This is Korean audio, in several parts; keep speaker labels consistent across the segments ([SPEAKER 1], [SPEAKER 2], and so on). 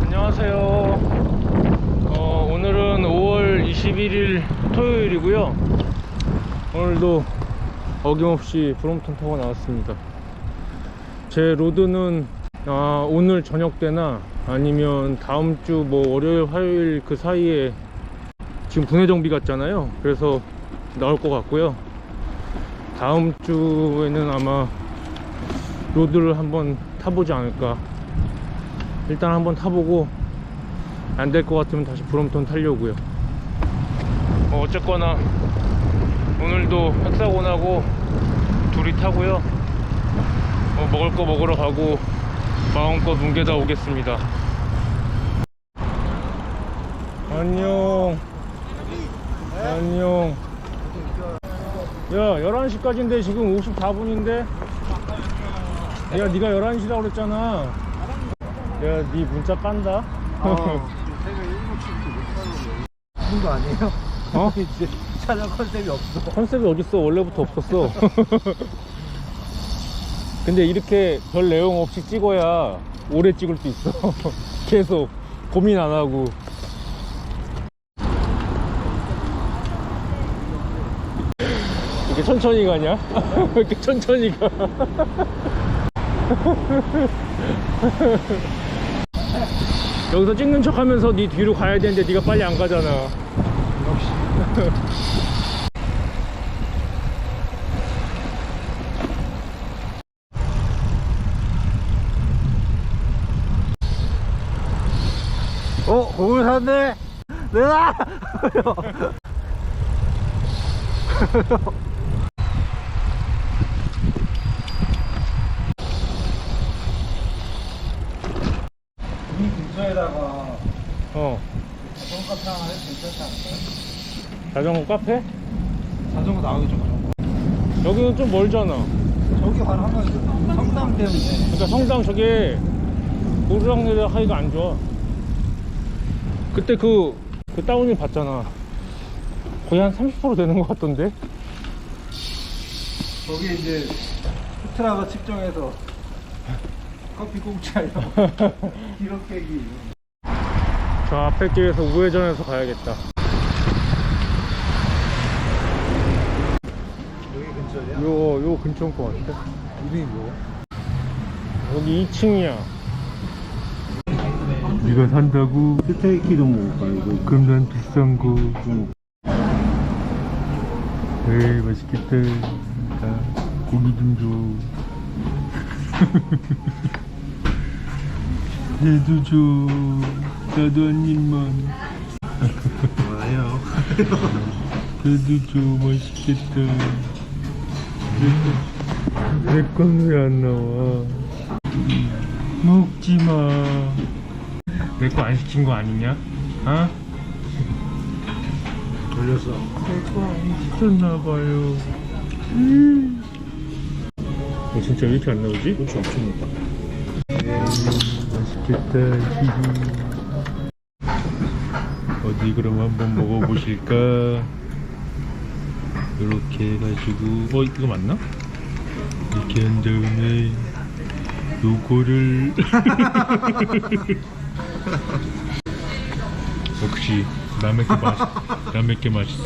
[SPEAKER 1] 안녕하세요. 어, 오늘은 5월 21일 토요일이고요. 오늘도 어김없이 브롬톤 타고 나왔습니다. 제 로드는 아, 오늘 저녁 때나 아니면 다음 주 뭐 월요일, 화요일 그 사이에 지금 분해 정비 같잖아요. 그래서 나올 것 같고요. 다음 주에는 아마 로드를 한번 타보지 않을까. 일단 한번 타보고 안 될 것 같으면 다시 브롬톤 타려고요. 뭐 어쨌거나 오늘도 헥사곤하고 둘이 타고요. 뭐 먹을 거 먹으러 가고 마음껏 뭉개다 오겠습니다. 안녕. 안녕. 야, 11시까지인데 지금 54분인데? 야, 네가 11시라고 그랬잖아. 야, 네 문자 깐다.
[SPEAKER 2] 그런 거 아니에요?
[SPEAKER 1] 어?
[SPEAKER 2] 이제 촬영 컨셉이 없어.
[SPEAKER 1] 컨셉이 어딨어? 원래부터 없었어. 근데 이렇게 별 내용 없이 찍어야 오래 찍을 수 있어. 계속 고민 안 하고. 이렇게 천천히 가냐? 왜 이렇게 천천히 가? 여기서 찍는 척 하면서 네 뒤로 가야 되는데 네가 빨리 안 가잖아.
[SPEAKER 2] 어, 공을 샀네. 내가. 이 근처에다가
[SPEAKER 1] 어.
[SPEAKER 2] 자전거 카페 하나 해도 괜찮지 않을까요?
[SPEAKER 1] 자전거 카페?
[SPEAKER 2] 자전거 나오기 좀 거.
[SPEAKER 1] 여기는 좀 멀잖아.
[SPEAKER 2] 저기 바로 한강이죠. 성당 때문에.
[SPEAKER 1] 그러니까 성당 저게 오르락 내리락 하기가 안 좋아. 그때 그, 그 다운이 봤잖아. 거의 한 30% 되는 것 같던데?
[SPEAKER 2] 거기 이제 푸트라가 측정해서 커피 공짜 이런 기록 깨기.
[SPEAKER 1] 저 앞에 길에서 우회전해서 가야겠다.
[SPEAKER 2] 여기 근처냐?
[SPEAKER 1] 요, 요 근처인 것 같은데?
[SPEAKER 2] 이름이 뭐야?
[SPEAKER 1] 여기 2층이야. 네가 산다고?
[SPEAKER 2] 스테이키도 먹을까 이거?
[SPEAKER 1] 그럼 난 비싼 거. 에이, 맛있겠다. 나 고기 좀 줘. 얘도 줘. 나도 한 입만.
[SPEAKER 2] 뭐예요?
[SPEAKER 1] 얘도 줘. 맛있겠다. 내 건 왜 안 나와? 먹지 마. 내 거 안 시킨 거 아니냐? 어?
[SPEAKER 2] 돌렸어.
[SPEAKER 1] 미쳤나봐요. 어, 진짜 왜 이렇게 안 나오지?
[SPEAKER 2] 그렇지 없습니다.
[SPEAKER 1] 맛있겠다. 히히. 어디 그럼 한번 먹어보실까? 이렇게 해가지고 어 이거 맞나? 이렇게 한 다음에 요거를 역시 남의 게 맛, 남의 게 맛있어.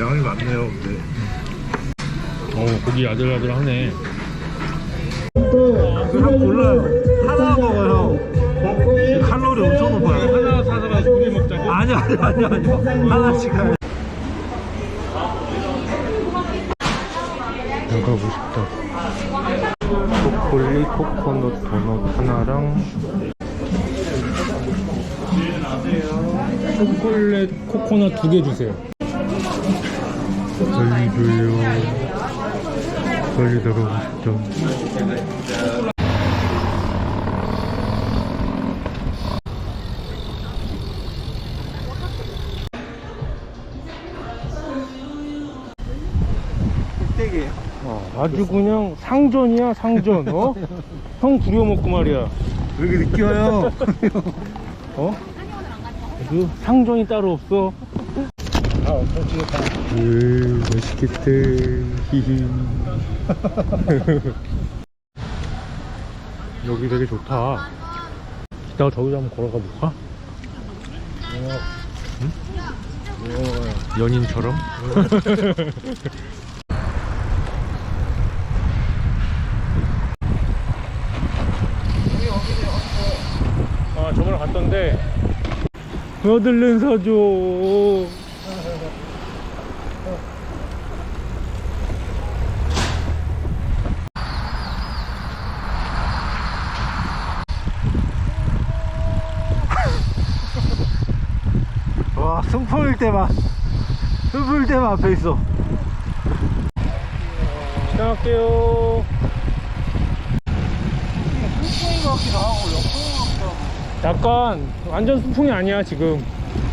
[SPEAKER 2] 양이 많네요, 근데.
[SPEAKER 1] 어 고기 아들아들하네.
[SPEAKER 2] 그냥 골라요. 하나 먹어요. 칼로리 엄청 높아요.
[SPEAKER 1] 하나 사다가 두개 먹자고?
[SPEAKER 2] 아니 아니 아니 아니. 하나씩 가요.
[SPEAKER 1] 가고 싶다. 초콜릿 코코넛 도넛 하나랑 초콜릿 코코넛 두 개 주세요. 빨리 줘요. 빨리 싶다. 아주 그냥 상전이야 상전. 어? 형 부려먹고 말이야.
[SPEAKER 2] 왜 이렇게 느껴요?
[SPEAKER 1] 어? 그 상종이 따로 없어.
[SPEAKER 2] 아 엄청 찌겠다
[SPEAKER 1] 으, 맛있겠다. 히히. 여기 되게 좋다. 이따가 저기서 한번 걸어가 볼까? 연인처럼? 아, 저번에 갔던데. 어들른 사줘.
[SPEAKER 2] 와 승풍일 때만 승풍일 때만 앞에 있어
[SPEAKER 1] 시작할게요.
[SPEAKER 2] 승풍인 것 같기도 하고 하고
[SPEAKER 1] 약간 완전 순풍이 아니야 지금.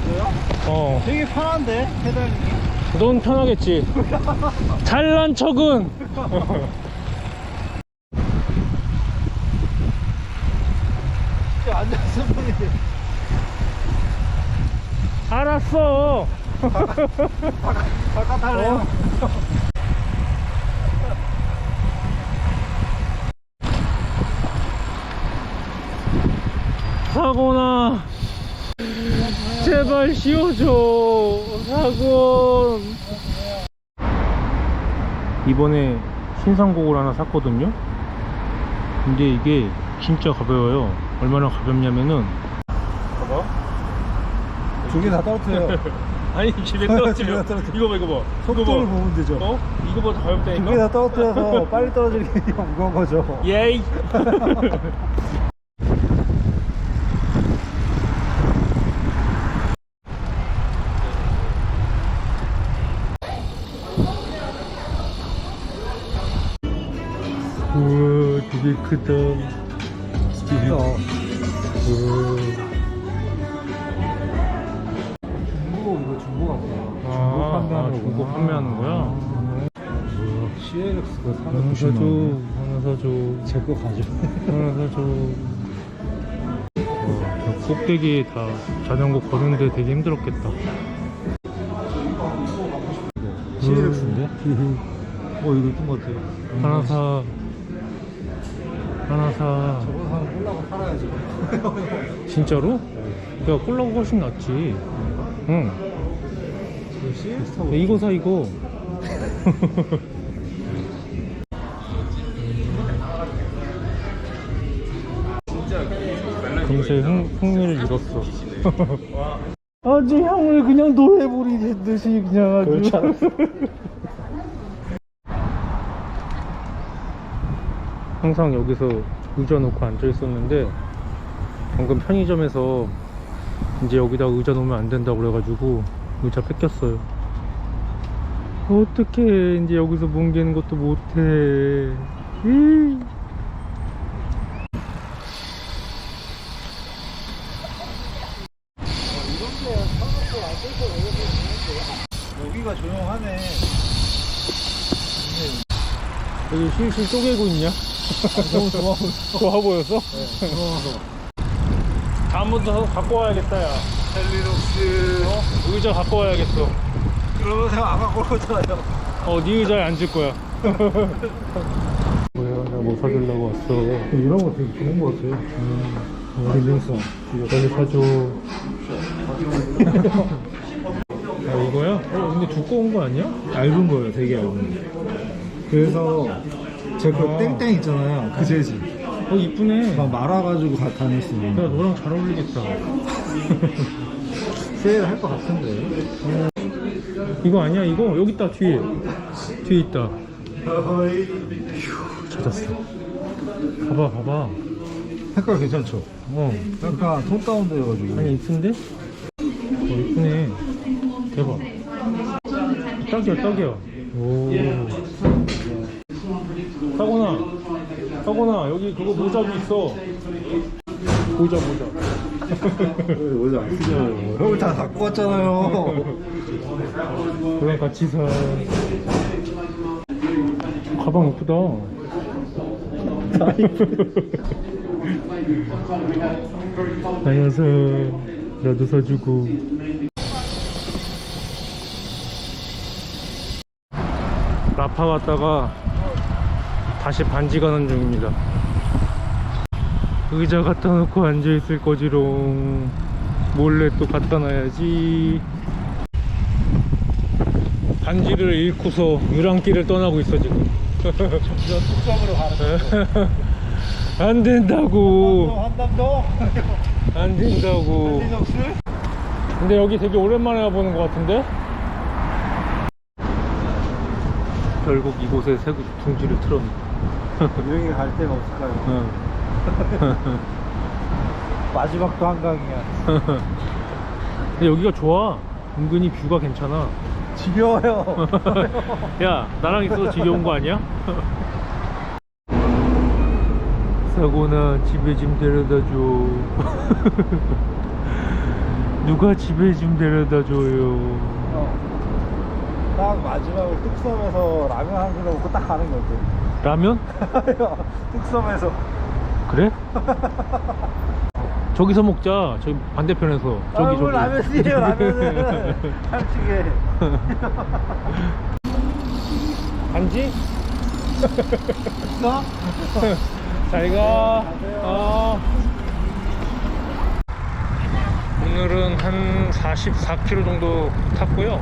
[SPEAKER 2] 그래요?
[SPEAKER 1] 어,
[SPEAKER 2] 되게 편한데 페달링이
[SPEAKER 1] 넌 편하겠지. 잘난 척은.
[SPEAKER 2] 승풍인데
[SPEAKER 1] 알았어.
[SPEAKER 2] 바깥 할래요?
[SPEAKER 1] 사고나. 제발 씌워줘. 사고. 이번에 신상곡을 하나 샀거든요. 근데 이게 진짜 가벼워요. 얼마나 가볍냐면은. 봐봐.
[SPEAKER 2] 두개다 떨어뜨려요
[SPEAKER 1] 아니 집에 떨어뜨려. 이거 봐 이거 봐.
[SPEAKER 2] 속도를 보면 되죠
[SPEAKER 1] 어? 이거보다
[SPEAKER 2] 두개
[SPEAKER 1] 가볍다니까?
[SPEAKER 2] 다 떨어뜨려서 빨리 떨어지게 무거운 거죠
[SPEAKER 1] 예이. 되게 크다. 우와.
[SPEAKER 2] 중고 이거 중고 같아요
[SPEAKER 1] 아, 아, 중고 판매하는 거야?
[SPEAKER 2] CLX가
[SPEAKER 1] 하나 사줘, 하나 사줘,
[SPEAKER 2] 제 거 가져
[SPEAKER 1] 하나 사줘. 와, 저 꼭대기에 다 자전거 거는데 되게 힘들었겠다.
[SPEAKER 2] CLX인데? 어 이거 예쁜 거 같아요
[SPEAKER 1] 하나 사, 하나 사.
[SPEAKER 2] 저거 사면 꼴라고 팔아야죠
[SPEAKER 1] 진짜로? 야, 콜라가 훨씬 낫지. 응.
[SPEAKER 2] 타고
[SPEAKER 1] 야, 이거 사, 이거. 금세 흥, 흥미를 잃었어. 아주 형을 그냥 노래부리 듯이 그냥 아주.
[SPEAKER 2] 그렇지 않았어.
[SPEAKER 1] 항상 여기서 의자 놓고 앉아 있었는데 방금 편의점에서 이제 여기다 의자 놓으면 안 된다고 그래가지고 의자 뺏겼어요. 어떻게 이제 여기서 뭉개는 것도 못해. 이.
[SPEAKER 2] 여기가 조용하네
[SPEAKER 1] 여기 실실 쪼개고 있냐?
[SPEAKER 2] 너무 좋아 보여
[SPEAKER 1] 좋아 보여서?
[SPEAKER 2] 좋아서
[SPEAKER 1] 다음부터 갖고 와야겠다 야.
[SPEAKER 2] 헬리녹스
[SPEAKER 1] 어? 의자 갖고 와야겠어.
[SPEAKER 2] 그러면서 안 갖고 오잖아요
[SPEAKER 1] 어, 네 의자에 앉을 거야. 뭐야, 나 뭐 사주려고 왔어.
[SPEAKER 2] 이런 거 되게 좋은 거 같아요
[SPEAKER 1] 음,
[SPEAKER 2] 릴링성
[SPEAKER 1] 빨리 사줘. 아, 이거야? 어, 근데 두꺼운 거 아니야?
[SPEAKER 2] 얇은 거예요 되게 얇은 거 그래서 제그
[SPEAKER 1] 아.
[SPEAKER 2] 땡땡 있잖아요 그 재질
[SPEAKER 1] 어, 이쁘네.
[SPEAKER 2] 막 말아가지고 가- 수
[SPEAKER 1] 야, 너랑 잘 어울리겠다.
[SPEAKER 2] 세일 할 것 같은데
[SPEAKER 1] 이거 아니야, 이거? 여기 있다, 뒤에. 뒤에 있다. 찾았어. 봐봐, 봐봐.
[SPEAKER 2] 색깔 괜찮죠?
[SPEAKER 1] 어.
[SPEAKER 2] 약간 톤 다운돼 가지고
[SPEAKER 1] 아니, 이쁜데? 어, 이쁘네. 대박. 딱이야, 딱이야. 오. 사고나, 여기 그거 모자도 있어. 모자, 모자.
[SPEAKER 2] 모자 안 쓰잖아요 형을 다 갖고 왔잖아요
[SPEAKER 1] 그냥 같이 사. 가방 이쁘다. 안녕하세요. 나도 사주고 라파 갔다가 다시 반지 가는 중입니다. 의자 갖다 놓고 앉아있을 거지롱. 몰래 또 갖다 놔야지. 반지를 잃고서 유랑길을 떠나고 있어 지금.
[SPEAKER 2] 저 뚝섬으로 가는
[SPEAKER 1] 안 된다고.
[SPEAKER 2] 한담도
[SPEAKER 1] 안 된다고. 근데 여기 되게 오랜만에 와보는 것 같은데? 결국 이곳에 새 둥지를 틀었네
[SPEAKER 2] 여행 갈 데가 없을까요?
[SPEAKER 1] 응.
[SPEAKER 2] 마지막도 한강이야
[SPEAKER 1] 근데 여기가 좋아 은근히 뷰가 괜찮아
[SPEAKER 2] 지겨워요
[SPEAKER 1] 야 나랑 있어도 지겨운 거 아니야? 사고나 집에 좀 데려다 줘 누가 집에 좀 데려다 줘요
[SPEAKER 2] 어. 딱 마지막으로 뚝섬에서 라면 한 그릇 먹고 딱 가는 거
[SPEAKER 1] 라면?
[SPEAKER 2] 어때? 뚝섬에서
[SPEAKER 1] 그래? 저기서 먹자 저기 반대편에서 저기
[SPEAKER 2] 아,
[SPEAKER 1] 저기
[SPEAKER 2] 뭘 라면이에요 라면은 솔직히
[SPEAKER 1] 반지?
[SPEAKER 2] 어?
[SPEAKER 1] 잘가
[SPEAKER 2] 가세요.
[SPEAKER 1] 어. 오늘은 한 44km 정도 탔고요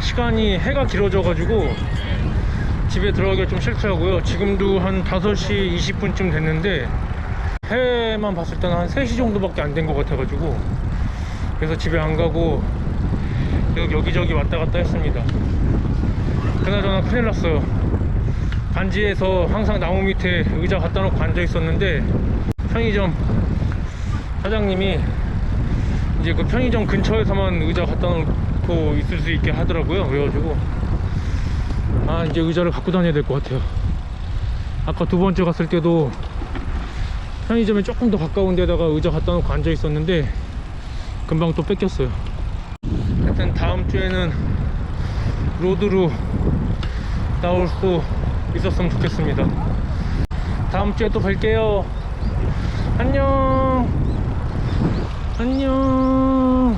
[SPEAKER 1] 시간이 해가 길어져 가지고 집에 들어가기가 좀 싫더라고요. 지금도 한 5시 20분쯤 됐는데 해만 봤을 때는 한 3시 정도밖에 안 된 것 같아 가지고 그래서 집에 안 가고 여기저기 왔다 갔다 했습니다. 그나저나 큰일 났어요. 반지에서 항상 나무 밑에 의자 갖다 놓고 앉아 있었는데 편의점 사장님이 이제 그 편의점 근처에서만 의자 갖다 놓고 있을 수 있게 하더라고요. 그래가지고 아 이제 의자를 갖고 다녀야 될 것 같아요. 아까 두 번째 갔을 때도 편의점에 조금 더 가까운 데다가 의자 갖다 놓고 앉아 있었는데 금방 또 뺏겼어요. 하여튼 다음 주에는 로드로 나올 수 있었으면 좋겠습니다. 다음 주에 또 뵐게요. 안녕. 안녕